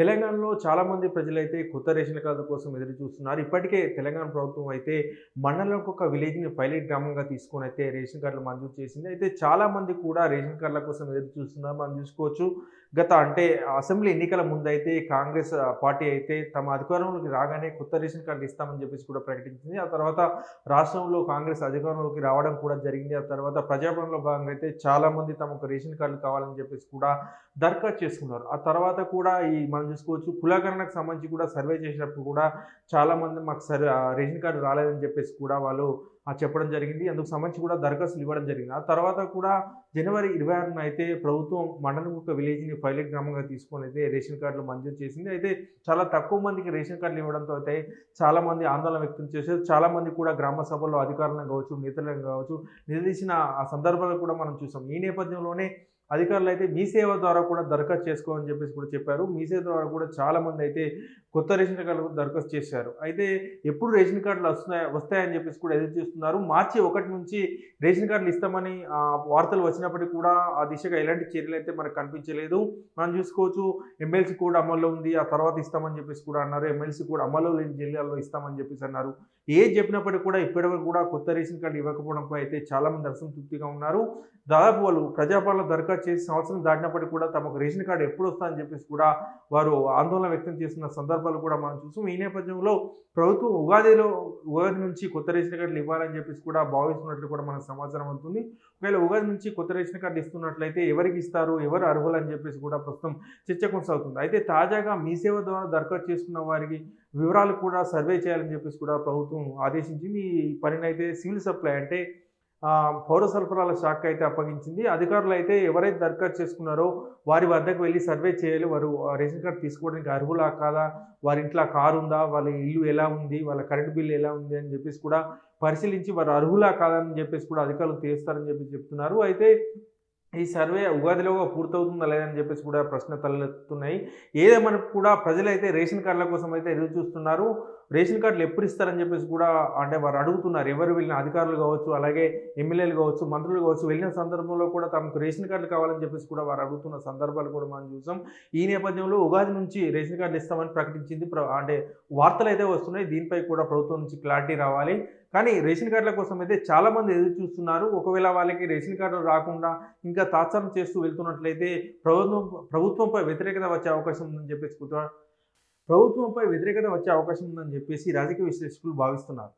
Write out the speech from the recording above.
తెలంగాణలో చాలామంది ప్రజలైతే కొత్త రేషన్ కార్డు కోసం ఎదురు చూస్తున్నారు. ఇప్పటికే తెలంగాణ ప్రభుత్వం అయితే మండలంకి ఒక విలేజ్ని పైలట్ గ్రామంగా తీసుకొని అయితే రేషన్ కార్డులు మంజూరు చేసింది. అయితే చాలామంది కూడా రేషన్ కార్డుల కోసం ఎదురు చూస్తున్నారు. మనం చూసుకోవచ్చు. గత అంటే అసెంబ్లీ ఎన్నికల ముందు అయితే కాంగ్రెస్ పార్టీ అయితే తమ అధికారంలోకి రాగానే కొత్త రేషన్ కార్డు ఇస్తామని చెప్పేసి కూడా ప్రకటించింది. ఆ తర్వాత రాష్ట్రంలో కాంగ్రెస్ అధికారంలోకి రావడం కూడా జరిగింది. ఆ తర్వాత ప్రజాపాలనలో భాగంగా అయితే చాలామంది తమకు రేషన్ కార్డులు కావాలని చెప్పేసి కూడా దరఖాస్తు చేసుకున్నారు. ఆ తర్వాత కూడా ఈ మనం చూసుకోవచ్చు. కులాకరణకు సంబంధించి కూడా సర్వే చేసినప్పుడు కూడా చాలామంది మాకు సర్ రేషన్ కార్డు రాలేదని చెప్పేసి కూడా వాళ్ళు చెప్పడం జరిగింది. అందుకు సంబంధించి కూడా దరఖాస్తులు ఇవ్వడం జరిగింది. ఆ తర్వాత కూడా జనవరి ఇరవై ఆరున అయితే ప్రభుత్వం మండలం ఒక విలేజ్ని పైలట్ గ్రామంగా తీసుకొని అయితే రేషన్ కార్డులు మంజూరు చేసింది. అయితే చాలా తక్కువ మందికి రేషన్ కార్డులు ఇవ్వడంతో అయితే చాలామంది ఆందోళన వ్యక్తం చేశారు. చాలామంది కూడా గ్రామ సభల్లో అధికారులను కావచ్చు నేతలను కావచ్చు నిలదీసిన ఆ సందర్భాలు కూడా మనం చూసాం. ఈ నేపథ్యంలోనే అధికారులు అయితే మీ సేవ ద్వారా కూడా దరఖాస్తు చేసుకోవాలని చెప్పేసి కూడా చెప్పారు. మీ సేవ ద్వారా కూడా చాలా మంది అయితే కొత్త రేషన్ కార్డులకు దరఖాస్తు చేశారు. అయితే ఎప్పుడు రేషన్ కార్డులు వస్తున్నాయి వస్తాయని చెప్పేసి కూడా ఎదురు చూస్తున్నారు. మార్చి ఒకటి నుంచి రేషన్ కార్డులు ఇస్తామని వార్తలు వచ్చినప్పటికీ కూడా ఆ దిశగా ఎలాంటి చర్యలు అయితే మనకు కనిపించలేదు. మనం చూసుకోవచ్చు ఎమ్మెల్సీ కూడా అమల్లో ఉంది ఆ తర్వాత ఇస్తామని చెప్పేసి కూడా అన్నారు. ఎమ్మెల్సీ కూడా అమల్లో లేని జిల్లాల్లో ఇస్తామని చెప్పేసి అన్నారు. ఏది చెప్పినప్పటికీ కూడా ఇప్పటివరకు కూడా కొత్త రేషన్ కార్డు ఇవ్వకపోవడంపై అయితే చాలామంది అసంతృప్తిగా ఉన్నారు. దాదాపు వాళ్ళు ప్రజాపాలన దరఖాస్తు చేసి సంవత్సరం దాటినప్పటికీ కూడా తమకు రేషన్ కార్డు ఎప్పుడు వస్తుందని చెప్పేసి కూడా వారు ఆందోళన వ్యక్తం చేస్తున్న సందర్భాలు కూడా మనం చూసాం. ఈ నేపథ్యంలో ప్రభుత్వం ఉగాదిలో ఉగాది నుంచి కొత్త రేషన్ కార్డులు ఇవ్వాలని చెప్పేసి కూడా భావిస్తున్నట్లు కూడా మనకు సమాచారం అవుతుంది ఒకవేళ ఉగాది నుంచి కొత్త రేషన్ కార్డు ఇస్తున్నట్లయితే ఎవరికి ఇస్తారు ఎవరు అర్హులు అని చెప్పేసి కూడా ప్రస్తుతం చర్చ కొనసాగుతుంది. అయితే తాజాగా మీ సేవ ద్వారా దరఖాస్తు చేసుకున్న వారికి వివరాలు కూడా సర్వే చేయాలని చెప్పేసి కూడా ప్రభుత్వం ఆదేశించింది. ఈ పనిని అయితే సివిల్ సప్లై అంటే పౌర సరఫరాల శాఖ అయితే అప్పగించింది. అధికారులు అయితే ఎవరైతే దరఖాస్తు చేసుకున్నారో వారి వద్దకు వెళ్ళి సర్వే చేయాలి. వారు రేషన్ కార్డు తీసుకోవడానికి అర్హులా కాదా? వారి ఇంట్లో కారు ఉందా? వాళ్ళ ఇల్లు ఎలా ఉంది? వాళ్ళ కరెంటు బిల్లు ఎలా ఉంది? అని చెప్పేసి కూడా పరిశీలించి వారు అర్హులా కాదని చెప్పేసి కూడా అధికారులు తీస్తారని చెప్పి చెప్తున్నారు. అయితే ఈ సర్వే ఉగాదిలోగా పూర్తవుతుందా లేదని చెప్పేసి కూడా ప్రశ్న తలెత్తున్నాయి ఏదేమన్నా కూడా ప్రజలైతే రేషన్ కార్డుల కోసం అయితే ఎదురు చూస్తున్నారు. రేషన్ కార్డులు ఎప్పుడు ఇస్తారని చెప్పేసి కూడా అంటే వారు అడుగుతున్నారు. ఎవరు వెళ్ళిన అధికారులు కావచ్చు అలాగే ఎమ్మెల్యేలు కావచ్చు మంత్రులు కావచ్చు వెళ్ళిన సందర్భంలో కూడా తమకు రేషన్ కార్డులు కావాలని చెప్పేసి కూడా వారు అడుగుతున్న సందర్భాలు కూడా మనం చూసాం. ఈ నేపథ్యంలో ఉగాది నుంచి రేషన్ కార్డులు ఇస్తామని ప్రకటించింది ప్ర- అంటే వార్తలు అయితే వస్తున్నాయి. దీనిపై కూడా ప్రభుత్వం నుంచి క్లారిటీ రావాలి. కానీ రేషన్ కార్డుల కోసం అయితే చాలామంది ఎదురు చూస్తున్నారు. ఒకవేళ వాళ్ళకి రేషన్ కార్డు రాకుండా ఇంకా తాత్సారం చేస్తూ వెళ్తున్నట్లయితే ప్రభుత్వం ప్రభుత్వంపై వ్యతిరేకత వచ్చే అవకాశం ఉందని చెప్పేసి ప్రభుత్వంపై వ్యతిరేకత వచ్చే అవకాశం ఉందని చెప్పేసి రాజకీయ విశ్లేషకులు భావిస్తున్నారు.